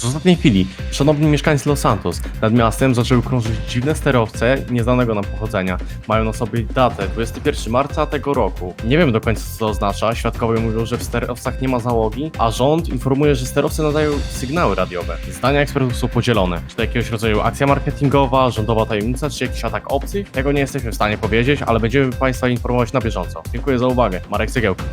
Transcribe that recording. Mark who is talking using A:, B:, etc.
A: Z ostatniej chwili, szanowni mieszkańcy Los Santos, nad miastem zaczęły krążyć dziwne sterowce nieznanego nam pochodzenia. Mają na sobie datę 21 marca tego roku. Nie wiem do końca co to oznacza, świadkowie mówią, że w sterowcach nie ma załogi, a rząd informuje, że sterowce nadają sygnały radiowe. Zdania ekspertów są podzielone. Czy to jakiegoś rodzaju akcja marketingowa, rządowa tajemnica, czy jakiś atak obcych? Tego nie jesteśmy w stanie powiedzieć, ale będziemy Państwa informować na bieżąco. Dziękuję za uwagę. Marek Cygiełko.